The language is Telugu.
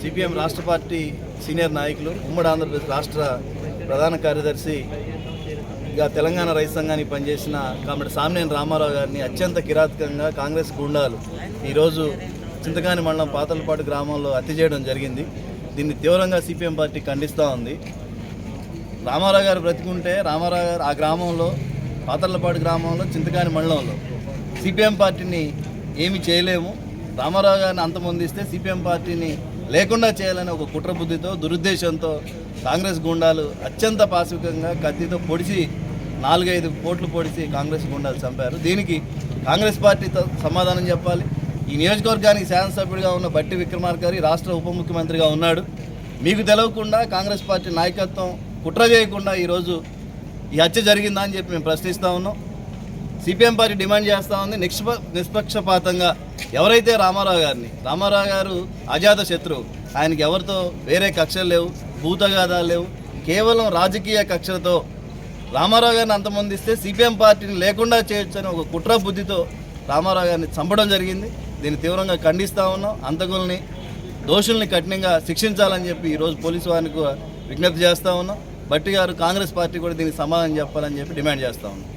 సిపిఎం రాష్ట్ర పార్టీ సీనియర్ నాయకులు ఉమ్మడి ఆంధ్రప్రదేశ్ రాష్ట్ర ప్రధాన కార్యదర్శి ఇక తెలంగాణ రైతు సంఘానికి పనిచేసిన కామెడి సామినేని రామారావు గారిని అత్యంత కిరాతకంగా కాంగ్రెస్ గుండాలు ఈరోజు చింతకాని మండలం పాతలపాటు గ్రామంలో హత్య చేయడం జరిగింది. దీన్ని తీవ్రంగా సిపిఎం పార్టీ ఖండిస్తూ ఉంది. రామారావు గారు బ్రతికుంటే రామారావు గారు ఆ గ్రామంలో పాతలపాటు గ్రామంలో చింతకాని మండలంలో. సిపిఎం పార్టీని ఏమి చేయలేము. రామారావు గారిని అంతమొందిస్తే సిపిఎం పార్టీని లేకుండా చేయాలని ఒక కుట్ర బుద్ధితో దురుద్దేశంతో కాంగ్రెస్ గుండాలు అత్యంత పాశవికంగా కత్తితో పొడిచి నాలుగైదు కోట్లు పొడిచి కాంగ్రెస్ గుండాలు చంపారు. దీనికి కాంగ్రెస్ పార్టీతో సమాధానం చెప్పాలి. ఈ నియోజకవర్గానికి శాసనసభ్యుడిగా ఉన్న బట్టి విక్రమార్క గారి రాష్ట్ర ఉప ముఖ్యమంత్రిగా ఉన్నాడు. మీకు తెలవకుండా కాంగ్రెస్ పార్టీ నాయకత్వం కుట్ర చేయకుండా ఈరోజు ఈ హత్య జరిగిందా అని చెప్పి మేము ప్రశ్నిస్తూ ఉన్నాం. సిపిఎం పార్టీ డిమాండ్ చేస్తూ ఉంది. నిష్ప నిష్పక్షపాతంగా ఎవరైతే రామారావు గారిని రామారావు గారు అజాత శత్రువు ఆయనకి ఎవరితో వేరే కక్షలు లేవు భూతగాదాలు లేవు కేవలం రాజకీయ కక్షలతో రామారావు గారిని అంతమందిస్తే సిపిఎం పార్టీని లేకుండా చేయొచ్చని ఒక కుట్ర బుద్ధితో రామారావు గారిని చంపడం జరిగింది. దీన్ని తీవ్రంగా ఖండిస్తూ ఉన్నాం. అంతకుల్ని దోషుల్ని కఠినంగా శిక్షించాలని చెప్పి ఈరోజు పోలీసు వారికి విజ్ఞప్తి చేస్తూ ఉన్నాం. బట్టి గారు కాంగ్రెస్ పార్టీ కూడా దీనికి సమాధానం చెప్పాలని చెప్పి డిమాండ్ చేస్తూ ఉన్నాం.